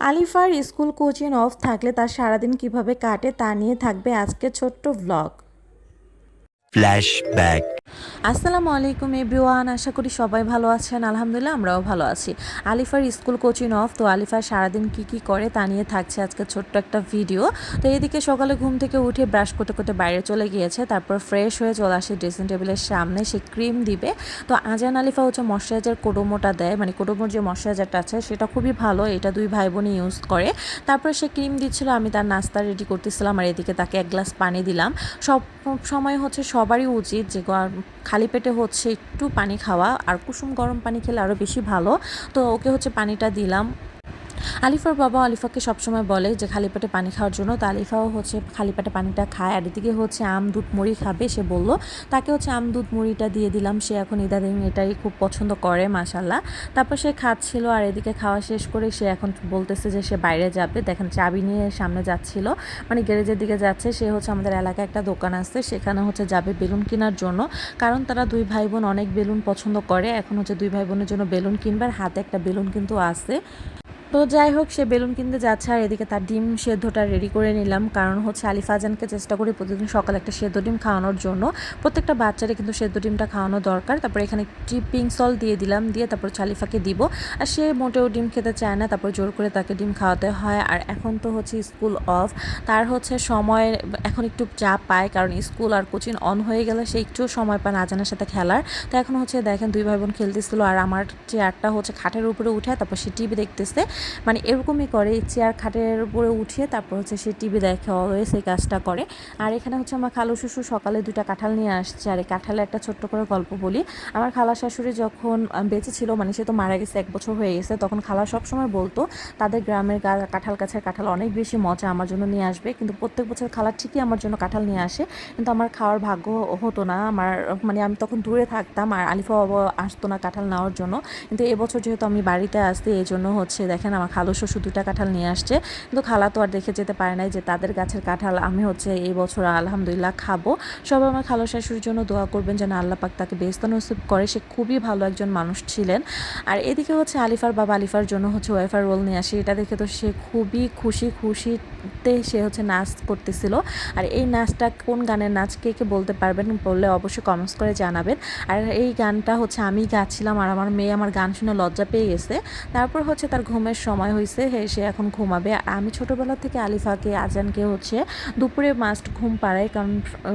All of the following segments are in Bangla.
আলিফার স্কুল কোচিং অফ থাকলে তার সারাদিন কীভাবে কাটে তা নিয়ে থাকবে আজকে ছোট্ট ব্লগ। ফ্ল্যাশব্যাক আসসালামু আলাইকুম এভরিওয়ান, আশা করি সবাই ভালো আছেন। আলহামদুলিল্লাহ, আমরাও ভালো আছি। আলিফার স্কুল কোচিং অফ, তো আলিফা সারাদিন কি কি করে তা নিয়ে থাকছে আজকে ছোট্ট একটা ভিডিও। তো এদিকে সকালে ঘুম থেকে উঠে ব্রাশ করতে করতে বাইরে চলে গিয়েছে, তারপর ফ্রেশ হয়ে চলে আসে ড্রেসিং টেবিলের সামনে, সে ক্রিম দিবে। তো আজান আলিফা হচ্ছে ময়শ্চারাইজার কোডোমোটা দেয় মানে কোডোমোর যে ময়শ্চারাইজারটা আছে, সেটা খুবই ভালো, এটা দুই ভাই বোনই ইউজ করে। তারপর সে ক্রিম দিচ্ছিল, আমি তার নাস্তা রেডি করতেছিলাম, আর এদিকে তাকে এক গ্লাস পানি দিলাম। সব সময় হচ্ছে সবারই উচিত যে খালি পেটে হচ্ছে একটু পানি খাওয়া আর কুসুম গরম পানি খেলে আরও বেশি ভালো। তো ওকে হচ্ছে পানিটা দিলাম। আলিফার বাবা আলিফাকে সবসময় বলে যে, খালি পেটে পানি খাওয়ার জন্য। তো আলিফাও হচ্ছে খালি পেটে পানিটা খায়। আর এদিকে হচ্ছে আম দুধ মুড়ি খাবে, সে বলল। তাকে হচ্ছে আম দুধ মুড়িটা দিয়ে দিলাম। সে এখন ইদানিং এটাই খুব পছন্দ করে মাসাল্লাহ তারপর সে খাচ্ছিল আর এদিকে খাওয়া শেষ করে সে এখন বলতেছে যে, সে বাইরে যাবে। দেখেন চাবি নিয়ে সামনে যাচ্ছিল। মানে গ্যারেজের দিকে যাচ্ছে। সে হচ্ছে আমাদের এলাকায় একটা দোকান আছে। সেখানে হচ্ছে যাবে বেলুন কেনার জন্য। কারণ তারা দুই ভাই বোন অনেক বেলুন পছন্দ করে। এখন হচ্ছে দুই ভাই বোনের জন্য বেলুন কিনবে। আর হাতে একটা বেলুন কিন্তু আছে। তো যাই হোক, সে বেলুন কিনতে যাচ্ছে আর এদিকে তার ডিম সেদ্ধটা রেডি করে নিলাম। কারণ হচ্ছে আলিফাজানকে চেষ্টা করি প্রতিদিন সকালে একটা সেদ্ধ ডিম খাওয়ানোর জন্য। প্রত্যেকটা বাচ্চারে কিন্তু সেদ্ধ ডিমটা খাওয়ানো দরকার। তারপর এখানে একটি পিঙ্ক সল দিয়ে দিলাম, দিয়ে তারপর হচ্ছে আলিফাকে দিব। আর সে মোটেও ডিম খেতে চায় না, তারপর জোর করে তাকে ডিম খাওয়াতে হয়। আর এখন তো হচ্ছে স্কুল অফ তার হচ্ছে সময় এখন একটু চাপ পায়, কারণ স্কুল আর কোচিং অন হয়ে গেলে সে একটু সময় পায় আজানের সাথে খেলার। তো এখন হচ্ছে দেখেন দুই ভাই বোন খেলতেছিল, আর আমার চেয়ারটা হচ্ছে খাটের উপরে উঠে তারপর সে টিভি দেখতেছে। মানে এরকমই করে চেয়ার খাটের উপরে উঠিয়ে তারপর হচ্ছে সে টিভি দেখে অলওয়েজ এই কাজটা করে। আর এখানে হচ্ছে আমার খালু শ্বশুর সকালে দুইটা কাঁঠাল নিয়ে আসছে। আর এই কাঁঠালের একটা ছোট্ট করে গল্প বলি। আমার খালা শাশুড়ি যখন বেঁচে ছিল মানে সে তো মারা গেছে এক বছর হয়ে গেছে, তখন খালা সবসময় বলতো, তাদের গ্রামের কাঁঠাল গাছের কাঁঠাল অনেক বেশি মজা, আমার জন্য নিয়ে আসবে। কিন্তু প্রত্যেক বছর খালা ঠিকই আমার জন্য কাঁঠাল নিয়ে আসে। কিন্তু আমার খাওয়ার ভাগ্য হতো না। আমার মানে আমি তখন দূরে থাকতাম, আর আলিফা বাবা আসতো না কাঁঠাল নেওয়ার জন্য। কিন্তু এবছর যেহেতু আমি বাড়িতে আসতে এই জন্য হচ্ছে দেখেন আমার খালু শ্বশুর দুটা কাঁঠাল নিয়ে আসছে। কিন্তু খালা তো আর দেখে যেতে পারে নাই যে তাদের গাছের কাঁঠাল আমি হচ্ছে এই বছর আলহামদুলিল্লাহ খাব। সবাই আমার খালো শাশুড়ির জন্য দোয়া করবেন যেন আল্লাহ পাক তাকে বেস্ত নসিব করে। সে খুবই ভালো একজন মানুষ ছিলেন। আর এদিকে হচ্ছে আলিফার বাবা আলিফার জন্য হচ্ছে ওয়েফার রোল নিয়ে আসে। এটা দেখে তো সে খুবই খুশি, খুশিতে সে হচ্ছে নাচ করতেছিল। আর এই নাচটা কোন গানের নাচ, কে কে বলতে পারবেন বললে অবশ্যই কমেন্টস করে জানাবেন। আর এই গানটা হচ্ছে আমি গাচ্ছিলাম আর আমার মেয়ে আমার গান শুনে লজ্জা পেয়ে গেছে। তারপর হচ্ছে তার ঘুমের সময় হয়েছে সে এখন ঘুমাবে। আর আমি ছোটোবেলা থেকে আলিফাকে, আজানকে হচ্ছে দুপুরে মাস্ট ঘুম পাড়াই, কারণ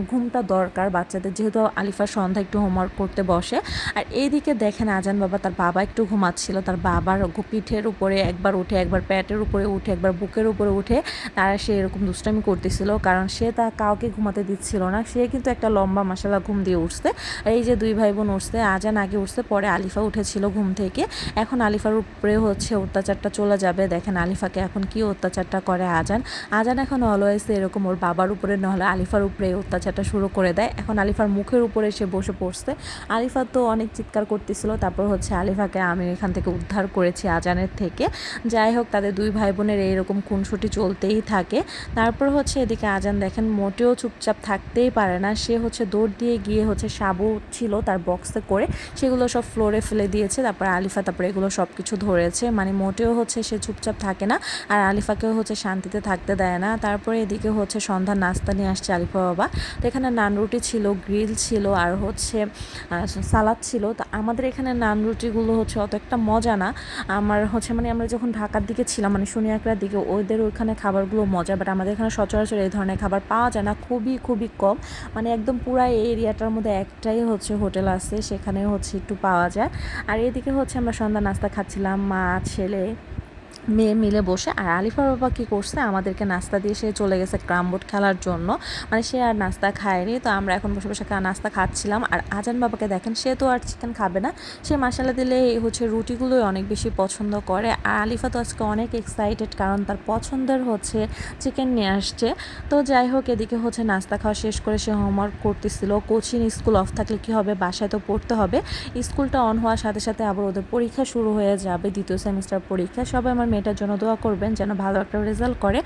ঘুমটা দরকার বাচ্চাদের, যেহেতু আলিফা সন্ধ্যা একটু হোমওয়ার্ক করতে বসে। আর এইদিকে দেখেন আজান বাবা, তার বাবা একটু ঘুমাচ্ছিল, তার বাবার পিঠের উপরে একবার উঠে, একবার প্যাটের উপরে উঠে, একবার বুকের উপরে উঠে তারা সে এরকম দুষ্টামি করতেছিল, কারণ সে তা কাউকে ঘুমাতে দিচ্ছিল না। সে কিন্তু একটা লম্বা মশালা ঘুম দিয়ে উঠছে। এই যে দুই ভাই বোন উঠছে, আজান আগে উঠছে, পরে আলিফা উঠেছিল ঘুম থেকে। এখন আলিফার উপরে হচ্ছে অত্যাচারটা চলে যাবে। দেখেন আলিফাকে এখন কি অত্যাচারটা করে আজান। আজান এখন অলওয়েজ এরকম ওর বাবার উপরে, নাহলে আলিফার উপরে অত্যাচারটা শুরু করে দেয়। এখন আলিফার মুখের উপরে সে বসে পড়ছে। আলিফা তো অনেক চিৎকার করতেছিল। তারপর হচ্ছে আলিফাকে আমি এখান থেকে উদ্ধার করেছি আজানের থেকে। যাই হোক, তাদের দুই ভাই বোনের এইরকম খুনসুটি চলতেই থাকে। তারপর হচ্ছে এদিকে আজান দেখেন মোটেও চুপচাপ থাকতেই পারে না। সে হচ্ছে দৌড় দিয়ে গিয়ে হচ্ছে সাবু ছিল তার বক্সে করে। সেগুলো সব ফ্লোরে ফেলে দিয়েছে। তারপর আলিফা, তারপরে এগুলো সব কিছু ধরেছে। মানে মোটেও হচ্ছে সে চুপচাপ থাকে না। আর আলিফাকেও হচ্ছে শান্তিতে থাকতে দেয় না। তারপরে এদিকে হচ্ছে সন্ধ্যা নাস্তা নিয়ে আসছে আলিফা বাবা। তো এখানে নান রুটি ছিল, গ্রিল ছিল, আর হচ্ছে সালাদ ছিল। তো আমাদের এখানে নান রুটিগুলো হচ্ছে অত একটা মজা না। আমার হচ্ছে মানে আমরা যখন ঢাকার দিকে ছিলাম মানে শনিয়াকড়ার দিকে, ওদের ওইখানে খাবারগুলো মজা। বাট আমাদের এখানে সচরাচর এই ধরনের খাবার পাওয়া যায় না। খুবই খুবই কম। মানে একদম পুরা এই এরিয়াটার মধ্যে একটাই হচ্ছে হোটেল আছে। সেখানে হচ্ছে একটু পাওয়া যায়। আর এদিকে হচ্ছে আমরা সন্ধ্যা নাস্তা খাচ্ছিলাম, মা, ছেলে। মেয়ে মিলে বসে, আর আলিফার বাবা কী করছে? আমাদেরকে নাস্তা দিয়ে সে চলে গেছে ক্রাম বোর্ড খেলার জন্য। মানে সে আর নাস্তা খায়নি, তো আমরা এখন বসে বসে নাস্তা খাচ্ছিলাম। আর আজান বাবাকে দেখেন, সে তো আর চিকেন খাবে না। সে মশালা দিলে হচ্ছে রুটিগুলোই অনেক বেশি পছন্দ করে। আর আলিফা তো আজকে অনেক এক্সাইটেড কারণ তার পছন্দের হচ্ছে চিকেন নিয়ে আসছে। তো যাই হোক, এদিকে হচ্ছে নাস্তা খাওয়া শেষ করে সে হোমওয়ার্ক করতেছিল। কোচিং স্কুল অফ থাকলে কি হবে? বাসায় তো পড়তে হবে। স্কুলটা অন হওয়ার সাথে সাথে আবার ওদের পরীক্ষা শুরু হয়ে যাবে, দ্বিতীয় সেমিস্টার পরীক্ষা। সবাই আমার মেয়েটার জন্য দোয়া করবেন যেন ভালো একটা রেজাল্ট করে।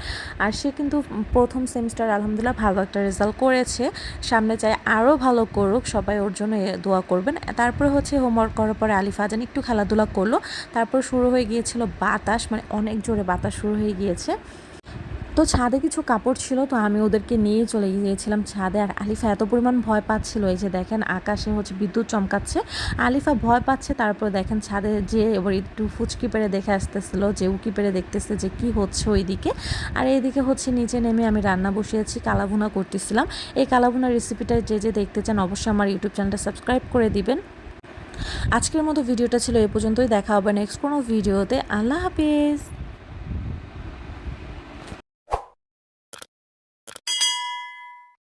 আর সে কিন্তু প্রথম সেমিস্টার আলহামদুলিল্লাহ ভালো একটা রেজাল্ট করেছে। সামনে চাই আরও ভালো করুক, সবাই ওর জন্য দোয়া করবেন। তারপরে হচ্ছে হোমওয়ার্ক করার পরে আলিফ আজান একটু খেলাধুলা করল। তারপর শুরু হয়ে গিয়েছিল বাতাস মানে অনেক জোরে বাতাস শুরু হয়ে গিয়েছে। তো ছাদে কিছু কাপড় ছিল, তো আমি ওদেরকে নিয়ে চলে গিয়েছিলাম ছাদে। আর আলিফা এত পরিমাণ ভয় পাচ্ছিল, এই যে দেখেন আকাশে হচ্ছে বিদ্যুৎ চমকাচ্ছে। আলিফা ভয় পাচ্ছে, তারপর দেখেন ছাদে যে এবার একটু ফুচকি পেরে দেখে আসতেছিল, যে উকি পেরে দেখতেছে, যে কি হচ্ছে ওইদিকে। আর এইদিকে হচ্ছে নিচে নেমে আমি রান্না বসিয়েছি, কালাভুনা করতেছিলাম। এই কালাভুনার রেসিপিটা যে যে দেখতে চান অবশ্যই আমার ইউটিউব চ্যানেলটা সাবস্ক্রাইব করে দিবেন। আজকের মতো ভিডিওটা ছিল এ পর্যন্তই, দেখা হবে নেক্সট কোনো ভিডিওতে। আল্লাহ হাফিজ!